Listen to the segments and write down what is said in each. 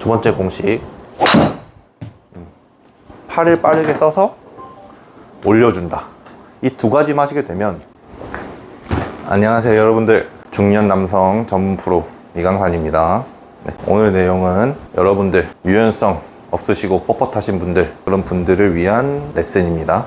두 번째 공식. 음. 팔을 빠르게 써서 올려준다. 이 두 가지만 하시게 되면 안녕하세요 여러분들 중년 남성 전문 프로 이강산입니다 네, 오늘 내용은 여러분들 유연성 없으시고 뻣뻣하신 분들 그런 분들을 위한 레슨입니다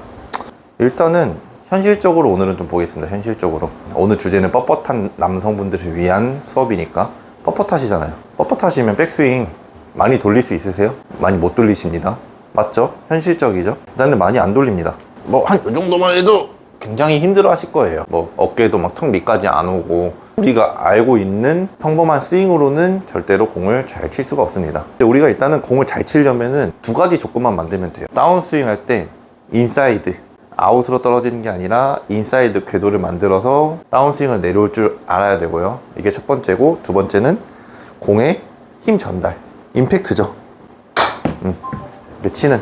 일단은 현실적으로 오늘은 좀 보겠습니다 현실적으로 오늘 주제는 뻣뻣한 남성분들을 위한 수업이니까 뻣뻣하시잖아요 뻣뻣하시면 백스윙 많이 돌릴 수 있으세요? 많이 못 돌리십니다 맞죠? 현실적이죠? 일단은 많이 안 돌립니다 뭐 한 이 정도만 해도 굉장히 힘들어 하실 거예요. 뭐 어깨도 막 턱 밑까지 안 오고 우리가 알고 있는 평범한 스윙으로는 절대로 공을 잘 칠 수가 없습니다. 우리가 일단은 공을 잘 치려면은 두 가지 조건만 만들면 돼요. 다운 스윙 할 때 인사이드 아웃으로 떨어지는 게 아니라 인사이드 궤도를 만들어서 다운 스윙을 내려올 줄 알아야 되고요. 이게 첫 번째고 두 번째는 공의 힘 전달, 임팩트죠. 음, 치는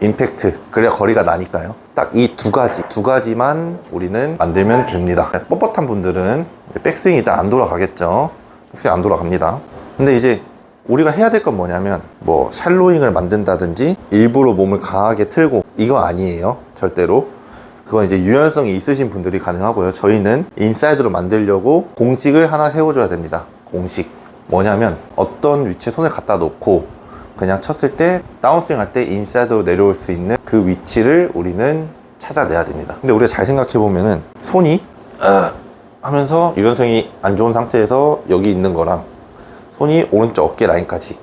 임팩트. 그래야 거리가 나니까요. 딱 이 두 가지 두 가지만 우리는 만들면 됩니다. 뻣뻣한 분들은 백스윙이 일단 안 돌아가겠죠. 백스윙 안 돌아갑니다. 근데 이제 우리가 해야 될 건 뭐냐면 뭐 샬로잉을 만든다든지 일부러 몸을 강하게 틀고 이거 아니에요. 절대로. 그건 이제 유연성이 있으신 분들이 가능하고요. 저희는 인사이드로 만들려고 공식을 하나 세워줘야 됩니다. 공식 뭐냐면 어떤 위치에 손을 갖다 놓고 그냥 쳤을 때 다운스윙 할 때 인사이드로 내려올 수 있는 그 위치를 우리는 찾아내야 됩니다. 근데 우리가 잘 생각해 보면은 손이 으 하면서 유연성이 안 좋은 상태에서 여기 있는 거랑 손이 오른쪽 어깨 라인까지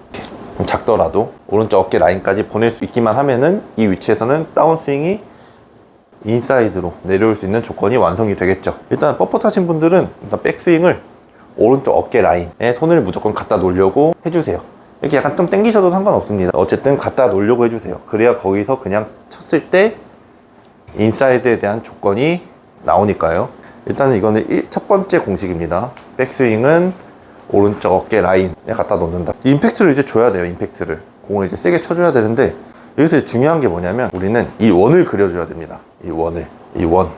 좀 작더라도 오른쪽 어깨 라인까지 보낼 수 있기만 하면은 이 위치에서는 다운스윙이 인사이드로 내려올 수 있는 조건이 완성이 되겠죠. 일단 뻣뻣하신 분들은 일단 백스윙을 오른쪽 어깨 라인에 손을 무조건 갖다 놓으려고 해주세요. 이렇게 약간 좀 당기셔도 상관없습니다. 어쨌든 갖다 놓으려고 해주세요. 그래야 거기서 그냥 쳤을 때 인사이드에 대한 조건이 나오니까요. 일단은 이거는 일- 첫 번째 공식입니다. 백스윙은 오른쪽 어깨 라인에 갖다 놓는다. 임팩트를 이제 줘야 돼요. 임팩트를 공을 이제 세게 쳐줘야 되는데 여기서 중요한 게 뭐냐면 우리는 이 원을 그려줘야 됩니다. 이 원을 이 원.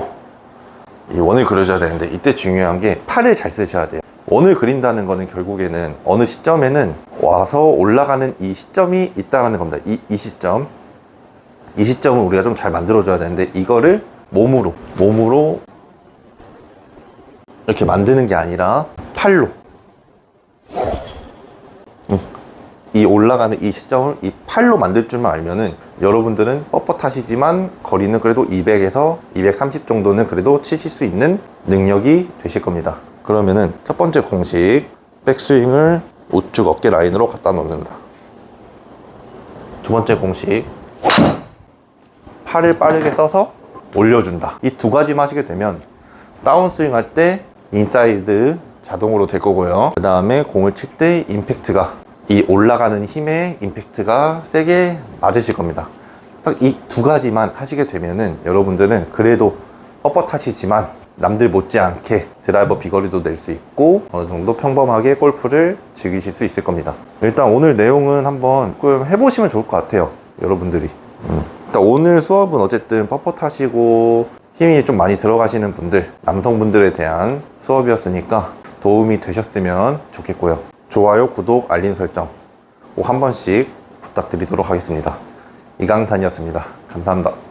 이 원을 그려줘야 되는데 이때 중요한 게 팔을 잘 쓰셔야 돼요. 원을 그린다는 거는 결국에는 어느 시점에는 와서 올라가는 이 시점이 있다라는 겁니다. 이, 이 시점. 이 시점을 우리가 좀 잘 만들어줘야 되는데 이거를 몸으로, 몸으로 이렇게 만드는 게 아니라 팔로. 음. 이 올라가는 이 시점을 이 팔로 만들 줄만 알면은 여러분들은 뻣뻣하시지만 거리는 그래도 200에서 230 정도는 그래도 치실 수 있는 능력이 되실 겁니다. 그러면은 첫 번째 공식 백스윙을 우측 어깨 라인으로 갖다 놓는다. 두 번째 공식 팔을 빠르게 써서 올려준다. 이 두 가지만 하시게 되면 다운스윙 할 때 인사이드 자동으로 될 거고요. 그 다음에 공을 칠 때 임팩트가 이 올라가는 힘에 임팩트가 세게 맞으실 겁니다. 딱 이 두 가지만 하시게 되면은 여러분들은 그래도 뻣뻣하시지만 남들 못지않게 드라이버 비거리도 낼 수 있고 어느 정도 평범하게 골프를 즐기실 수 있을 겁니다. 일단 오늘 내용은 한번 좀 해보시면 좋을 것 같아요. 여러분들이. 음. 일단 오늘 수업은 어쨌든 뻣뻣하시고 힘이 좀 많이 들어가시는 분들, 남성분들에 대한 수업이었으니까 도움이 되셨으면 좋겠고요. 좋아요, 구독, 알림 설정 꼭 한 번씩 부탁드리도록 하겠습니다. 이강산이었습니다. 감사합니다.